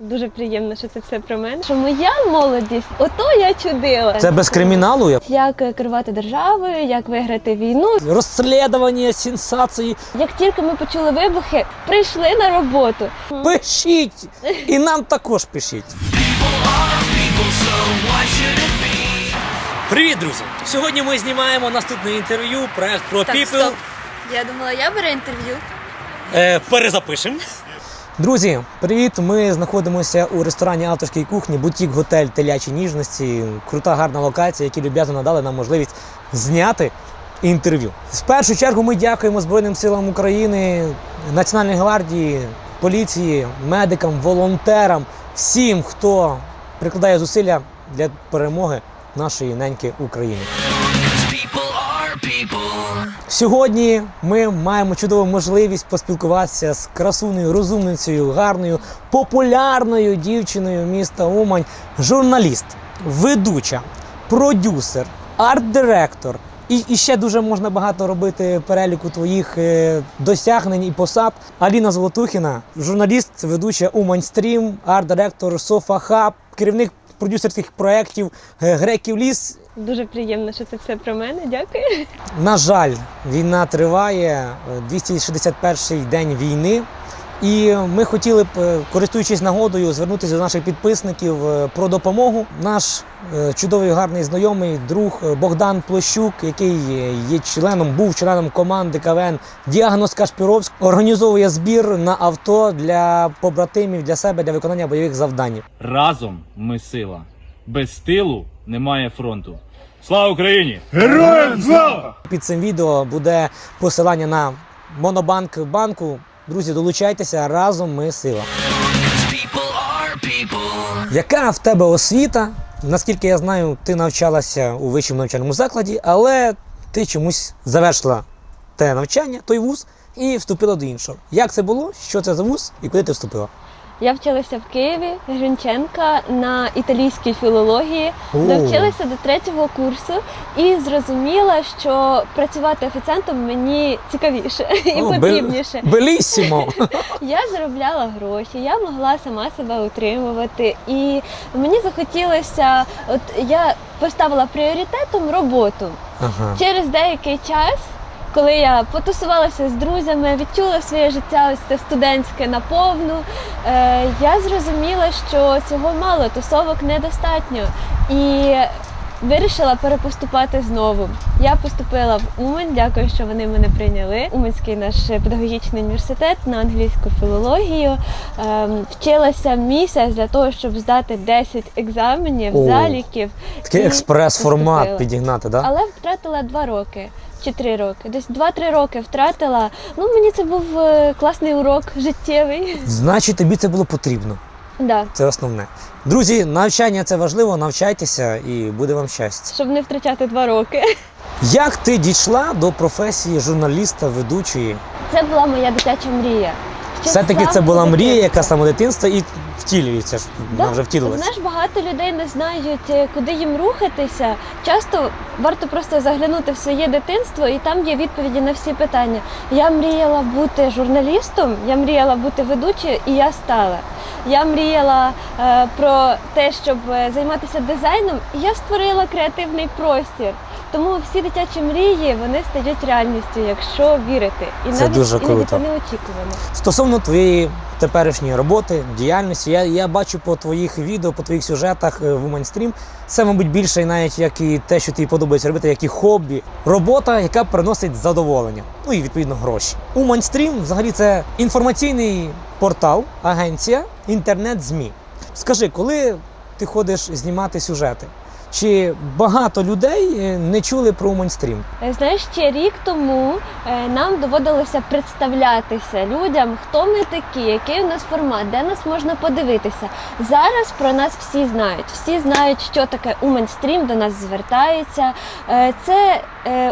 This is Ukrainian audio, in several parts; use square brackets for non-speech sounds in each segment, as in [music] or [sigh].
Дуже приємно, що це все про мене. Що моя молодість, ото я чудила. Це без криміналу. я- Як е, керувати державою, як виграти війну. Розслідування, сенсації. Як тільки ми почули вибухи, прийшли на роботу. Пишіть! І нам також пишіть. Привіт, друзі! Сьогодні ми знімаємо наступне інтерв'ю, проект про People. Я думала, я беру інтерв'ю. Е, перезапишемо. Друзі, привіт! Ми знаходимося у ресторані авторської кухні, бутік готель Телячі ніжності. Крута гарна локація, які люб'язно надали нам можливість зняти інтерв'ю. В першу чергу ми дякуємо Збройним силам України, Національній гвардії, поліції, медикам, волонтерам, всім, хто прикладає зусилля для перемоги нашої неньки України. Сьогодні ми маємо чудову можливість поспілкуватися з красуною, розумницею, гарною, популярною дівчиною міста Умань, журналіст, ведуча, продюсер, арт-директор. І, і ще дуже можна багато робити переліку твоїх е, досягнень і посад. Аліна Золотухіна, журналіст, ведуча Уманьстрім, арт-директор Софа Хаб, керівник продюсерських проєктів е, Греків Ліс Дуже приємно, що це все про мене. Дякую. на жаль, війна триває 261-й день війни. І ми хотіли б, е, користуючись нагодою, звернутися до наших підписників е, про допомогу. Наш е, чудовий гарний знайомий друг Богдан Площук, який є членом, був членом команди КВН Діагноз Кашпіровськ, організовує збір на авто для побратимів, для себе для виконання бойових завдань. Разом ми сила. Без тилу немає фронту. Слава Україні! Під цим відео буде посилання на монобанк банку. Друзі, долучайтеся разом. Ми сила. Яка в тебе освіта? Наскільки я знаю, ти навчалася у вищому навчальному закладі, але ти чомусь завершила те навчання, той вуз, і вступила до іншого. Як це було? Що це за вуз і куди ти вступила? Я вчилася в Києві, Гринченка на італійській філології. О. Довчилася до третього курсу і зрозуміла, що працювати офіціантом мені цікавіше [laughs] і О, потрібніше. Белісімо! [laughs] Я заробляла гроші, я могла сама себе утримувати, і мені захотілося, от я поставила пріоритетом роботу. Ага. Через деякий час, коли я потусувалася з друзями, відчула своє життя ось це студентське наповну, е, я зрозуміла, що цього мало, тусовок недостатньо. І вирішила перепоступати знову. Я поступила в Умань, дякую, що вони мене прийняли. Уманський наш педагогічний університет на англійську філологію. Ем, вчилася місяць для того, щоб здати 10 екзаменів, О, заліків. Такий експрес-формат підігнати. Да? Але втратила два роки чи три роки. Десь два-три роки втратила. Ну мені це був е, класний урок життєвий. Значить, тобі це було потрібно. Да. Це основне. Друзі, навчання це важливо, навчайтеся і буде вам щастя. Щоб не втрачати два роки. Як ти дійшла до професії журналіста, ведучої? Це була моя дитяча мрія. Ще Все-таки це була мрія, яка саме дитинства і втілюється Да. вже втілилася. Знаєш, багато людей не знають, е, куди їм рухатися. Часто варто просто заглянути в своє дитинство, і там є відповіді на всі питання. Я мріяла бути журналістом, я мріяла бути ведучою, і я стала. Я мріяла е, про те, щоб е, займатися дизайном, і я створила креативний простір. Тому всі дитячі мрії вони стають реальністю, якщо вірити. І Це навіть дуже круто. це неочікувано. Стосовно твоєї теперішньої роботи, діяльності, я, я бачу по твоїх відео, по твоїх сюжетах е, в Уманьстрім. Це, мабуть, більше навіть як і те, що тобі подобається робити, як і хобі. Робота, яка приносить задоволення. Ну і відповідно гроші. Уманьстрім взагалі це інформаційний портал, агенція, інтернет-ЗМІ. Скажи, коли ти ходиш знімати сюжети? Чи багато людей е, не чули про Уманьстрім? Е, Знаєш, ще рік тому е, нам доводилося представлятися людям, хто ми такі, який у нас формат, де нас можна подивитися. Зараз про нас всі знають. Всі знають, що таке Уманьстрім, до нас звертаються. Е, Це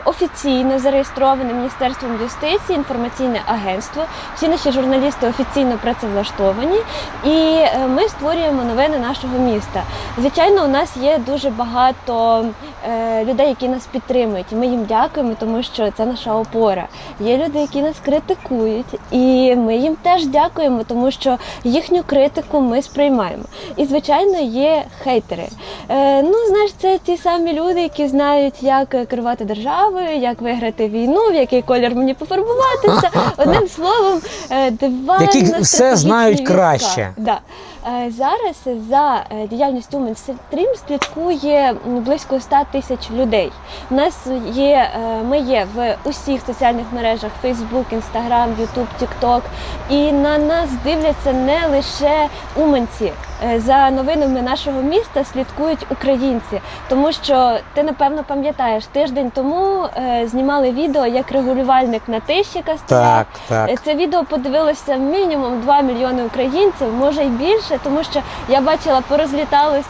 офіційно зареєстроване Міністерством юстиції, інформаційне агентство. Всі наші журналісти офіційно працевлаштовані, і ми створюємо новини нашого міста. Звичайно, у нас є дуже багато багато е, людей, які нас підтримують. І ми їм дякуємо, тому що це наша опора. Є люди, які нас критикують, і ми їм теж дякуємо, тому що їхню критику ми сприймаємо. І звичайно, є хейтери. Е, ну, знаєш, це ті самі люди, які знають, як керувати державою, як виграти війну, в який колір мені пофарбуватися. [laughs] Одним словом, е, диванна Які все знають війська. краще. Да. Е, Зараз за е, діяльністю Women Stream слідкує близько 100 тисяч людей. У нас є, е, ми є в усіх соціальних мережах Facebook, Instagram, YouTube, TikTok. І на нас дивляться не лише уманці. Е, За новинами нашого міста слідкують українці, тому що ти напевно пам'ятаєш, тиждень тому е, знімали відео, як регулювальник на тищика стояв. Так, так. Е, Це відео подивилося мінімум 2 мільйони українців, може й більше, тому що я бачила, порозліталось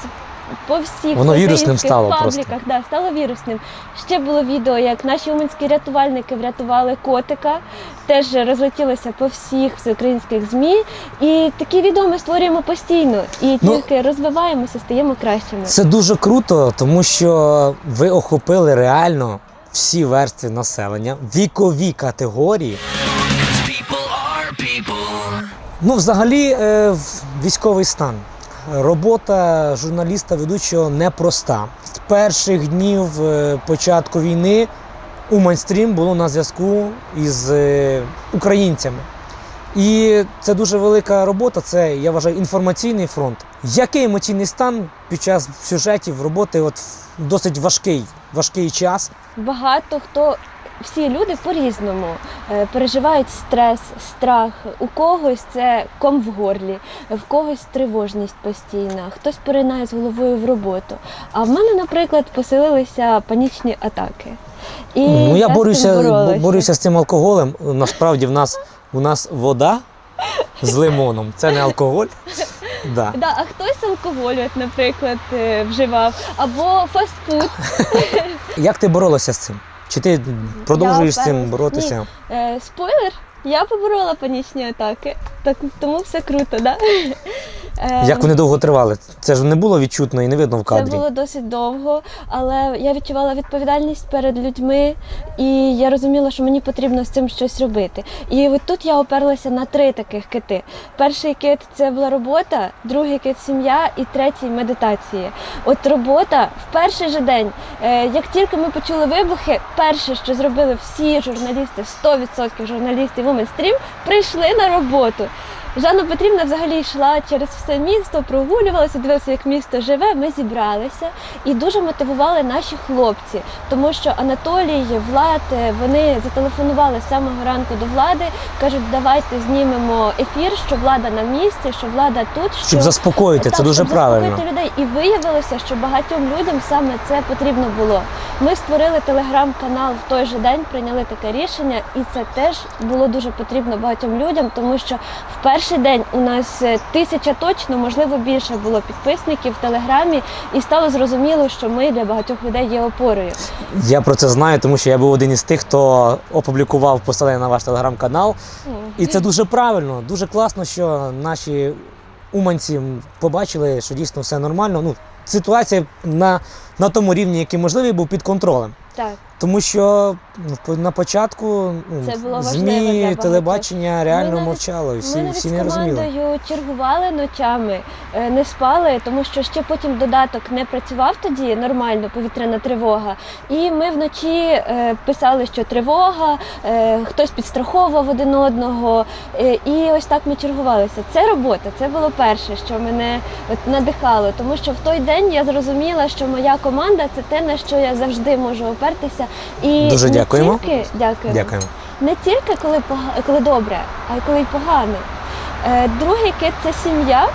по всіх Воно вірусним стало пабліках. просто. Да, стало вірусним. Ще було відео, як наші уманські рятувальники врятували котика. Теж розлетілося по всіх всеукраїнських змі. І такі відео ми створюємо постійно і Ну, тільки розвиваємося, стаємо кращими. Це дуже круто, тому що ви охопили реально всі верстви населення, вікові категорії. Ну, взагалі, е, військовий стан. Робота журналіста ведучого непроста. З перших днів е, початку війни Уманьстрім було на зв'язку із е, українцями. І це дуже велика робота. Це я вважаю інформаційний фронт. Який емоційний стан під час сюжетів роботи? От досить важкий, важкий час. Багато хто. Всі люди по-різному е, переживають стрес, страх. У когось це ком в горлі, в когось тривожність постійна, хтось поринає з головою в роботу. А в мене, наприклад, посилилися панічні атаки. І ну я борюся, борюся з цим алкоголем. Насправді в нас у нас вода з лимоном. Це не алкоголь. Да. Да, а хтось алкоголь, от, наприклад, е, вживав, або фастфуд. Як ти боролася з цим? Чи ти продовжуєш з цим боротися? боротися? Е, спойлер, я поборола панічні атаки, так тому все круто, да? Як вони довго тривали? Це ж не було відчутно і не видно в Це кадрі. було досить довго, але я відчувала відповідальність перед людьми, і я розуміла, що мені потрібно з цим щось робити. І от тут я оперлася на три таких кити. Перший кит це була робота, другий кит сім'я і третій медитації. От робота в перший же день, е, як тільки ми почули вибухи, перше, що зробили всі журналісти, 100% журналістів Women Stream, прийшли на роботу. Жанна Петрівна взагалі йшла через все місто, прогулювалася, дивилася, як місто живе. Ми зібралися і дуже мотивували наші хлопці, тому що Анатолій, Влад, е, вони зателефонували з самого ранку до влади, кажуть, давайте знімемо ефір, що влада на місці, що влада тут, що Щоб заспокоїти, це дуже щоб правильно. заспокоїти людей. І виявилося, що багатьом людям саме це потрібно було. Ми створили телеграм-канал в той же день, прийняли таке рішення, і це теж було дуже потрібно багатьом людям, тому що в перший день у нас е, тисяча точно, можливо, більше було підписників в телеграмі, і стало зрозуміло, що ми для багатьох людей є опорою. Я про це знаю, тому що я був один із тих, хто опублікував посилання на ваш телеграм-канал. І це дуже правильно, дуже класно, що наші уманці побачили, що дійсно все нормально. Ну, ситуація на, на тому рівні, який можливий, був під контролем. Так. Тому що ну, на початку ну, Це було важливо ЗМІ, телебачення реально навіть- мовчало, і всі, Ми навіть всі з не розуміли. командою чергували ночами, е, не спали, тому що ще потім додаток не працював тоді нормально, повітряна тривога. І ми вночі е, писали, що тривога, е, хтось підстраховував один одного. Е, І ось так ми чергувалися. Це робота, це було перше, що мене от надихало, тому що в той день я зрозуміла, що моя команда це те, на що я завжди можу опертися. І Дуже не дякуємо. Тільки, дякуємо Дякуємо. не тільки коли коли добре, а й коли й погано. Е, Другий кит це сім'я.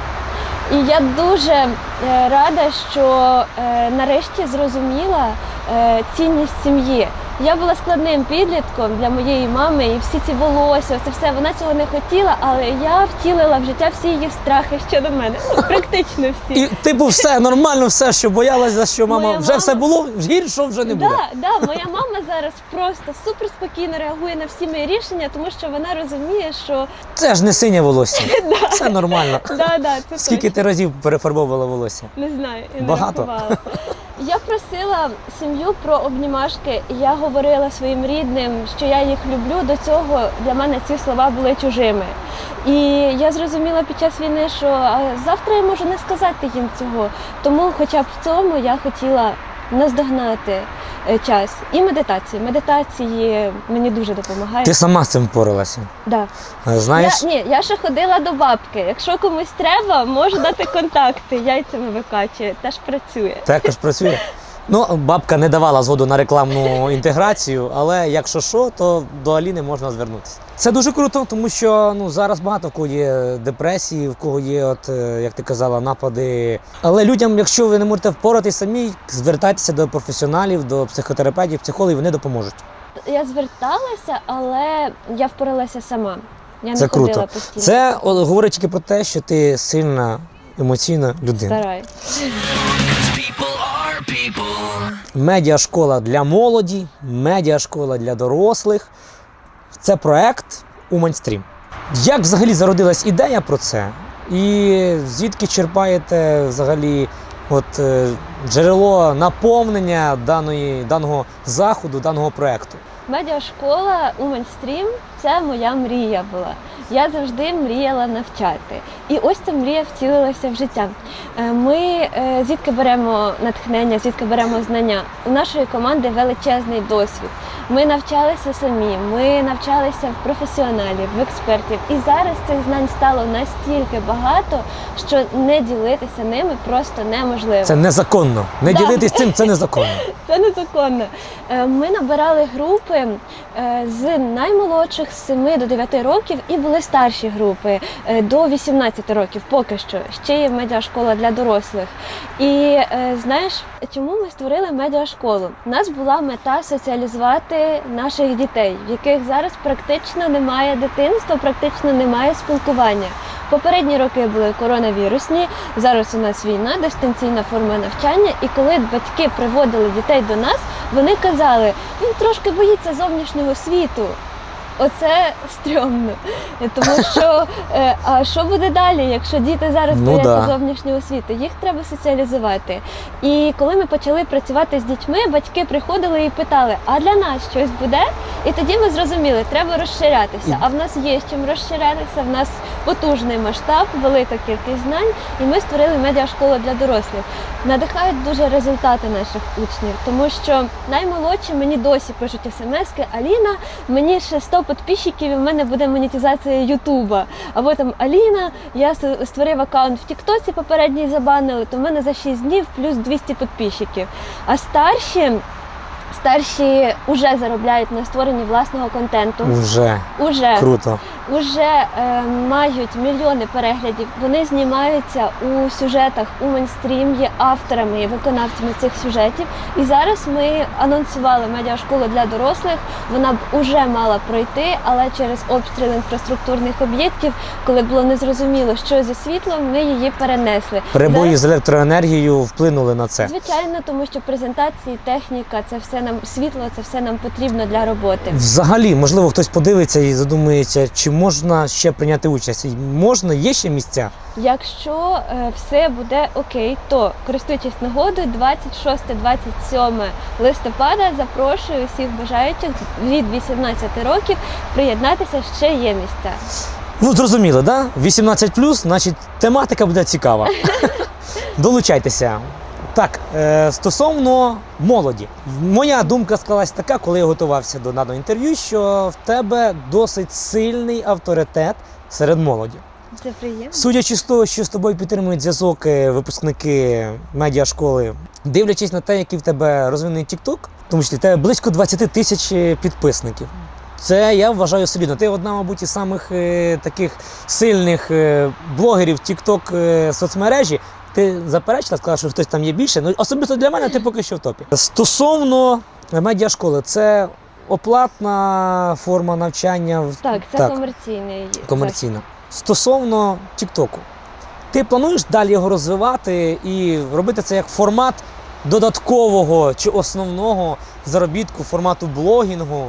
І я дуже е, рада, що е, нарешті зрозуміла цінність сім'ї. Я була складним підлітком для моєї мами, і всі ці волосся, це все вона цього не хотіла, але я втілила в життя всі її страхи щодо мене. Ну, практично всі. І типу, все нормально, все, що боялася, що мама Моя вже мама- все було, гіршого вже не буде. Да, да, моя мама зараз просто супер спокійно реагує на всі мої рішення, тому що вона розуміє, що Це ж не синє волосся. [laughs] Це нормально. да, да, це Скільки ти разів перефарбовувала волосся? Не знаю, я Багато? не рахувала. Я просила сім'ю про обнімашки, я говорила своїм рідним, що я їх люблю. До цього для мене ці слова були чужими. І я зрозуміла під час війни, що завтра я можу не сказати їм цього. Тому, хоча б в цьому, я хотіла наздогнати е, час. І медитації. Медитації мені дуже допомагають. Ти сама з цим впоралася. Да. Е, Знаєш, Я, ні, я ще ходила до бабки. Якщо комусь треба, можу дати контакти. Яйцями викачує, теж працює. також працює. [laughs] Ну, бабка не давала згоду на рекламну інтеграцію, але якщо що, то до Аліни можна звернутися. Це дуже круто, тому що ну зараз багато в кого є депресії, в кого є, от е, як ти казала, напади. Але людям, якщо ви не можете впоратись самі, звертайтеся до професіоналів, до психотерапевтів, психологів, вони допоможуть. Я зверталася, але я впоралася сама. Я Це не ходила круто. постійно. Це о, говорить тільки про те, що ти сильна емоційна людина. Стараюсь. Медіашкола для молоді, медіашкола для дорослих. Це проект Уманьстрім. Як взагалі зародилась ідея про це? І звідки черпаєте взагалі от, е, джерело наповнення даної, даного заходу, даного проекту? Медіашкола Уманьстрім це моя мрія була. Я завжди мріяла навчати. І ось ця мрія втілилася в життя. Е, Ми е, звідки беремо натхнення, звідки беремо знання. У нашої команди величезний досвід. Ми навчалися самі, ми навчалися в професіоналів, в експертів. І зараз цих знань стало настільки багато, що не ділитися ними просто неможливо. Це незаконно. Не Да. ділитись цим це незаконно. [laughs] Це незаконно. Е, Ми набирали групи з наймолодших з 7 до 9 років і були старші групи е, до 18 років, поки що. Ще є медіашкола для дорослих. І е, знаєш, чому ми створили медіашколу? У нас була мета соціалізувати наших дітей, в яких зараз практично немає дитинства, практично немає спілкування. Попередні роки були коронавірусні, зараз у нас війна, дистанційна форма навчання. І коли батьки приводили дітей до нас, вони казали, він трошки боїться зовнішнього світу. Оце стрьомно. Тому що е, а що буде далі, якщо діти зараз Ну бояться да. зовнішнього світу? Їх треба соціалізувати. І коли ми почали працювати з дітьми, батьки приходили і питали: а для нас щось буде? І тоді ми зрозуміли, треба розширятися. А в нас є з чим розширятися. В нас потужний масштаб, велика кількість знань, і ми створили медіашколу для дорослих. Надихають дуже результати наших учнів, тому що наймолодші мені досі пишуть смски Аліна, мені ще 100 підписчиків, і в мене буде монетизація Ютуба. Або там Аліна, я створив аккаунт в Тіктоці, попередній забанили, то в мене за 6 днів плюс 200 підписчиків. А старші. Старші вже заробляють на створенні власного контенту. Уже. Уже круто. Уже е, мають мільйони переглядів. Вони знімаються у сюжетах у мейнстрім, є авторами і виконавцями цих сюжетів. І зараз ми анонсували медіашколу для дорослих. Вона б уже мала пройти, але через обстріл інфраструктурних об'єктів, коли було незрозуміло, що зі світлом, ми її перенесли. Перебої Зараз- з електроенергією вплинули на це. Звичайно, тому що презентації, техніка, це все нам світло, це все нам потрібно для роботи. Взагалі, можливо, хтось подивиться і задумається, чи можна ще прийняти участь. Можна, є ще місця. Якщо е, все буде окей, то користуючись нагодою, 26-27 листопада запрошую всіх бажаючих від 18 років приєднатися. Ще є місця. Ну, зрозуміло, да? 18 значить, тематика буде цікава. [laughs] Долучайтеся. Так, е, стосовно молоді, моя думка склалась така, коли я готувався до даного інтерв'ю, що в тебе досить сильний авторитет серед молоді. Це приємно. Судячи з того, що з тобою підтримують зв'язок випускники медіашколи, дивлячись на те, який в тебе розвинений TikTok, тому числі в тебе близько 20 тисяч е, підписників. Це я вважаю солідно. Ти одна, мабуть, із самих е, таких сильних е, блогерів TikTok е, соцмережі. Ти заперечила, сказала, що хтось там є більше. Ну особисто для мене ти поки що в топі. Стосовно медіашколи, це оплатна форма навчання. Так, це Так. комерційний комерційна. Стосовно Тіктоку, ти плануєш далі його розвивати і робити це як формат додаткового чи основного заробітку формату блогінгу?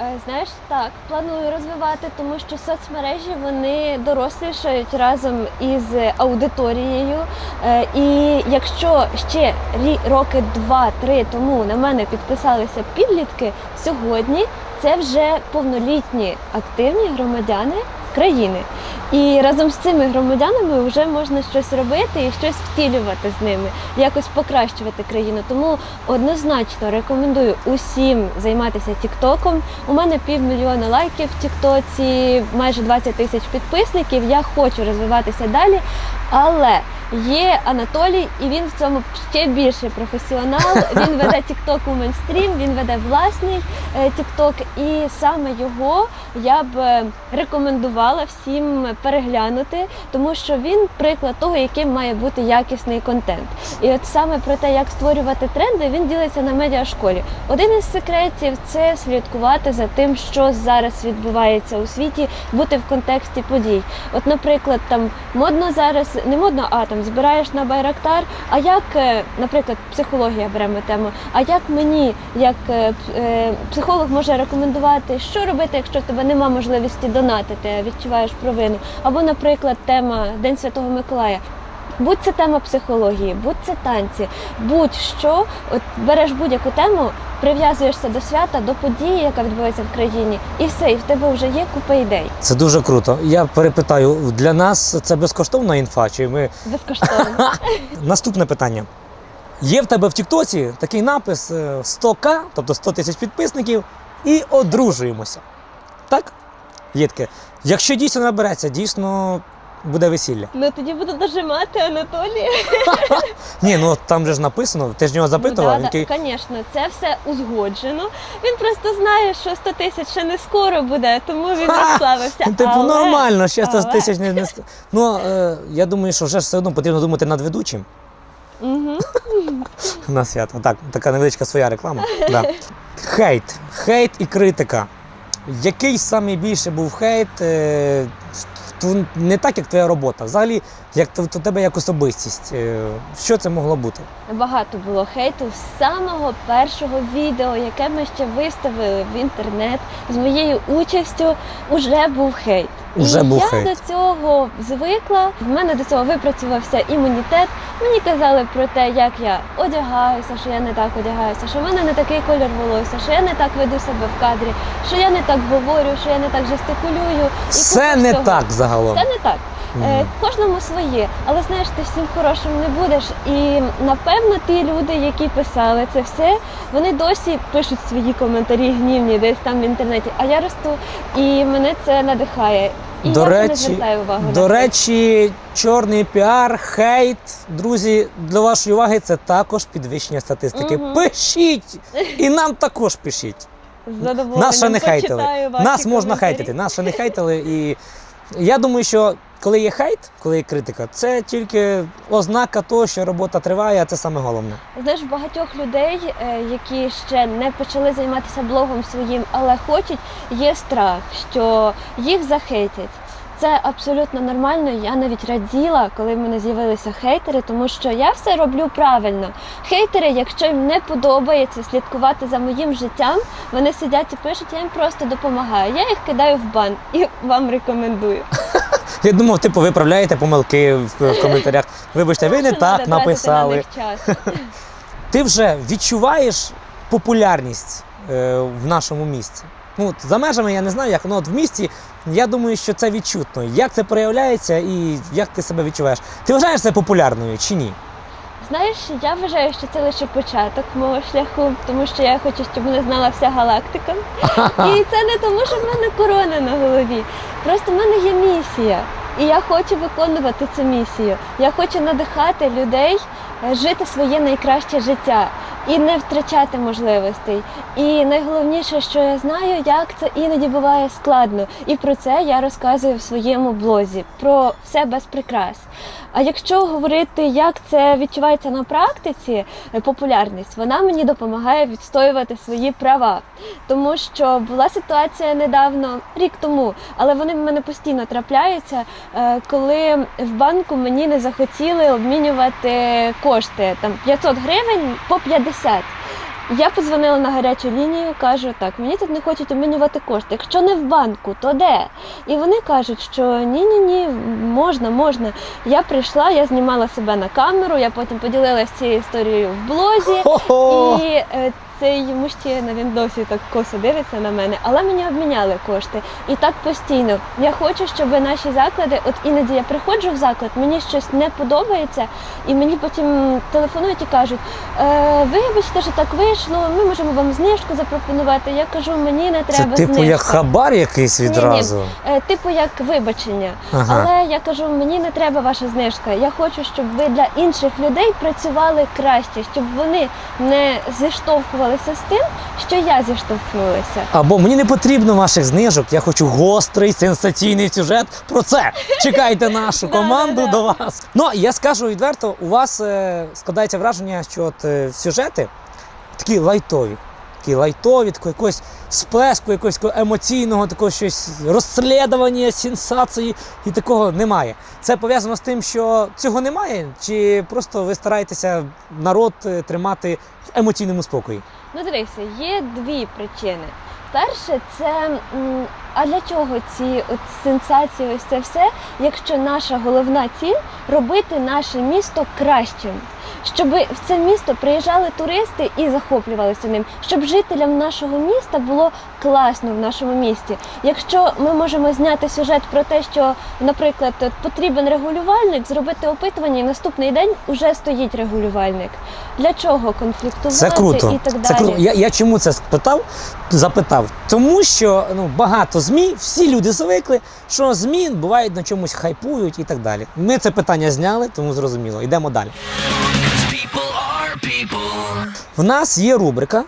Е, Знаєш, так, планую розвивати, тому що соцмережі вони дорослішають разом із аудиторією. Е, І якщо ще роки два-три тому на мене підписалися підлітки, сьогодні це вже повнолітні активні громадяни країни. І разом з цими громадянами вже можна щось робити і щось втілювати з ними, якось покращувати країну. Тому однозначно рекомендую усім займатися Тіктоком. У мене півмільйона лайків в Тіктоці, майже 20 тисяч підписників. Я хочу розвиватися далі, але є Анатолій, і він в цьому ще більше професіонал. Він веде Тікток у мейнстрім, він веде власний Тікток, і саме його я б е, рекомендувала всім переглянути, тому що він приклад того, яким має бути якісний контент. І от саме про те, як створювати тренди, він ділиться на медіашколі. Один із секретів це слідкувати за тим, що зараз відбувається у світі, бути в контексті подій. От, наприклад, там модно зараз не модно, а там збираєш на байрактар. А як, е, наприклад, психологія беремо тему. А як мені, як е, е, психолог, може рекомендувати, що робити, якщо в тебе нема можливості донатити, відчуваєш провину? Або, наприклад, тема День Святого Миколая. Будь це тема психології, будь це танці, будь-що, от береш будь-яку тему, прив'язуєшся до свята, до події, яка відбувається в країні, і все, і в тебе вже є купа ідей. Це дуже круто. Я перепитаю, для нас це безкоштовна інфа, чи ми Безкоштовно. [laughs] Наступне питання. Є в тебе в Тіктоці такий напис е, 100к, тобто 100 тисяч підписників, і одружуємося. Так? Є таке. Якщо дійсно набереться, дійсно буде весілля. Ну тоді буду дожимати Анатолія. [laughs] Ні, ну там же ж написано, ти ж нього запитував. Ну, да, да, Звісно, це все узгоджено. Він просто знає, що 100 тисяч ще не скоро буде, тому він розслабився. Ну, Типу, Але- нормально, ще 100 але- тисяч не, не... Ну, е, я думаю, що вже все одно потрібно думати над ведучим Мгм. [laughs] на свято. Так, така невеличка своя реклама. Да. Хейт. Хейт і критика. Який саме більше був хейт? Е, не так, як твоя робота. Взагалі, як у тебе як особистість. Е, Що це могло бути? Багато було хейту з самого першого відео, яке ми ще виставили в інтернет з моєю участю. Уже був хейт. Уже і я до цього звикла. В мене до цього випрацювався імунітет. Мені казали про те, як я одягаюся, що я не так одягаюся, що в мене не такий колір волосся, що я не так веду себе в кадрі, що я не так говорю, що я не так жестикулюю. І Все не всього. так загалом. Це не так. Е, кожному своє, але знаєш, ти всім хорошим не будеш. І напевно ті люди, які писали це все, вони досі пишуть свої коментарі гнівні десь там в інтернеті. А я росту і мене це надихає. І До я не речі, звертаю увагу До речі, чорний піар, хейт, друзі, для вашої уваги це також підвищення статистики. Мгм. Пишіть! [laughs] І нам також пишіть. з задоволенням Нас ще не хейтили. Нас можна коментарі. хейтити, нас ще не хейтили. І я думаю, що коли є хейт, коли є критика, це тільки ознака того, що робота триває, а це саме головне. Знаєш, багатьох людей, е, які ще не почали займатися блогом своїм, але хочуть, є страх, що їх захейтять. Це абсолютно нормально. Я навіть раділа, коли в мене з'явилися хейтери, тому що я все роблю правильно. Хейтери, якщо їм не подобається слідкувати за моїм життям, вони сидять і пишуть, я їм просто допомагаю. Я їх кидаю в бан і вам рекомендую. Я думав, типу, виправляєте помилки в в коментарях. Вибачте, ви не так написали. [laughs] Ти вже відчуваєш популярність е, в нашому місті. Ну, от за межами я не знаю, як, ну от в місті я думаю, що це відчутно. Як це проявляється і як ти себе відчуваєш? Ти вважаєш це популярною чи ні? Знаєш, я вважаю, що це лише початок мого шляху, тому що я хочу, щоб мене знала вся галактика. [laughs] І це не тому, що в мене корона на голові. Просто в мене є місія. І я хочу виконувати цю місію. Я хочу надихати людей жити своє найкраще життя і не втрачати можливостей. І найголовніше, що я знаю, як це іноді буває складно. І про це я розказую в своєму блозі про все без прикрас. А якщо говорити, як це відчувається на практиці, е, популярність, вона мені допомагає відстоювати свої права. Тому що була ситуація недавно, рік тому, але вони в мене постійно трапляються, е, коли в банку мені не захотіли обмінювати кошти там 500 гривень по 50. Я подзвонила на гарячу лінію, кажу, так, мені тут не хочуть обмінювати кошти. Якщо не в банку, то де? І вони кажуть, що ні-ні ні, можна, можна. Я прийшла, я знімала себе на камеру, я потім поділилася цією історією в блозі. І е, цей мужчина, він досі так косо дивиться на мене, але мені обміняли кошти. І так постійно. Я хочу, щоб наші заклади, от іноді я приходжу в заклад, мені щось не подобається, і мені потім телефонують і кажуть: е, вибачте, що так вийшло, ми можемо вам знижку запропонувати. Я кажу, мені не Це треба типу знижка. як хабар якийсь відразу. Е, Типу як вибачення. Ага. Але я кажу, мені не треба ваша знижка. Я хочу, щоб ви для інших людей працювали краще, щоб вони не зіштовхувалися з тим, що я зіштовхнулася. Або мені не потрібно ваших знижок, я хочу гострий сенсаційний сюжет про це. Чекайте нашу [laughs] команду до вас. Ну я скажу відверто, у вас е, складається враження, що от е, сюжети такі лайтові. Такі лайтові, такого якогось сплеску, якогось емоційного, такого щось розслідування, сенсації і такого немає. Це пов'язано з тим, що цього немає, чи просто ви стараєтеся народ е, тримати в емоційному спокої? Ну дивися, є дві причини. Перше, це а для чого ці от сенсації, ось це все, якщо наша головна ціль робити наше місто кращим, щоб в це місто приїжджали туристи і захоплювалися ним, щоб жителям нашого міста було класно в нашому місті. Якщо ми можемо зняти сюжет про те, що, наприклад, потрібен регулювальник, зробити опитування, і наступний день уже стоїть регулювальник. Для чого конфліктувати Це круто. і так далі? Це круто. Я, я чому це спитав? Запитав. Тому що ну, багато ЗМІ, всі люди звикли, що ЗМІ бувають на чомусь хайпують і так далі. Ми це питання зняли, тому зрозуміло. Йдемо далі. В нас є рубрика.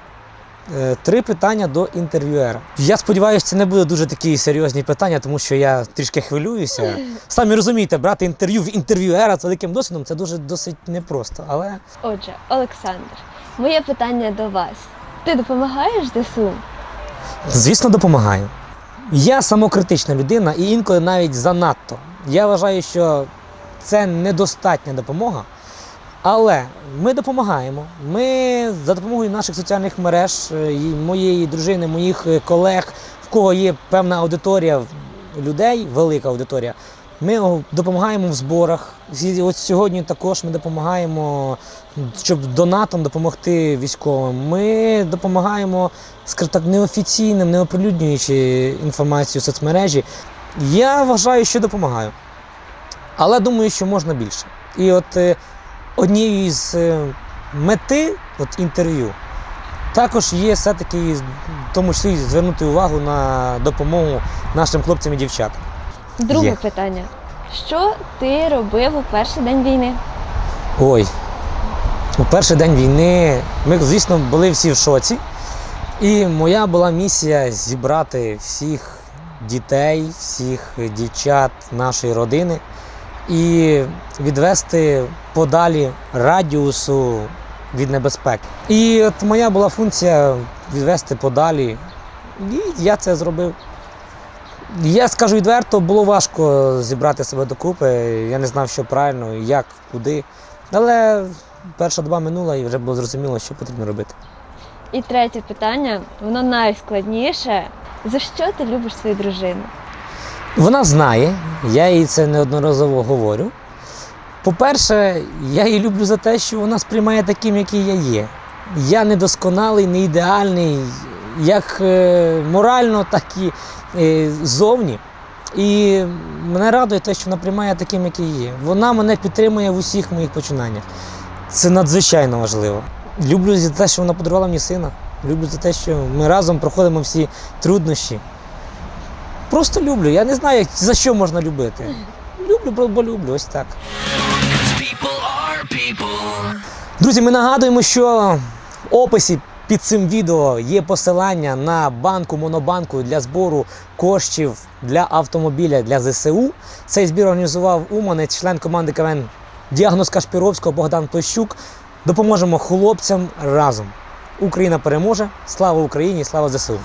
е, Три питання до інтерв'юера. Я сподіваюся, це не буде дуже такі серйозні питання, тому що я трішки хвилююся. [laughs] Самі розумієте, брати інтерв'ю в інтерв'юера з великим досвідом це дуже досить непросто. Але Отже, Олександр, моє питання до вас. Ти допомагаєш ЗСУ? Звісно, допомагаю. Я самокритична людина і інколи навіть занадто. Я вважаю, що це недостатня допомога. Але ми допомагаємо. Ми за допомогою наших соціальних мереж, е, моєї дружини, моїх е, колег, в кого є певна аудиторія людей, велика аудиторія. Ми допомагаємо в зборах. От сьогодні також ми допомагаємо, щоб донатом допомогти військовим. Ми допомагаємо, так, неофіційним, не оприлюднюючи інформацію в соцмережі. Я вважаю, що допомагаю. Але думаю, що можна більше. І от е, однією з е, мети от інтерв'ю також є все-таки, в тому числі, звернути увагу на допомогу нашим хлопцям і дівчатам. Друге Є. питання. Що ти робив у перший день війни? Ой, у перший день війни ми, звісно, були всі в шоці. І моя була місія зібрати всіх дітей, всіх дівчат нашої родини і відвести подалі радіусу від небезпеки. І от моя була функція відвести подалі, і я це зробив. Я скажу відверто, було важко зібрати себе докупи. Я не знав, що правильно, як, куди. Але перша доба минула і вже було зрозуміло, що потрібно робити. І третє питання, воно найскладніше. За що ти любиш свою дружину? Вона знає, я їй це неодноразово говорю. По-перше, я її люблю за те, що вона сприймає таким, який я є. Я недосконалий, не ідеальний, як е, морально, так і е, зовні. І мене радує те, що вона приймає таким, який є. Вона мене підтримує в усіх моїх починаннях. Це надзвичайно важливо. Люблю за те, що вона подарувала мені сина. Люблю за те, що ми разом проходимо всі труднощі. Просто люблю. Я не знаю, за що можна любити. Люблю, бо- люблю, ось так. Друзі, ми нагадуємо, що в описі під цим відео є посилання на банку Монобанку для збору коштів для автомобіля для ЗСУ. Цей збір організував Уманець, член команди КВН Діагноз Кашпіровського Богдан Плещук. Допоможемо хлопцям разом. Україна переможе! Слава Україні! Слава ЗСУ!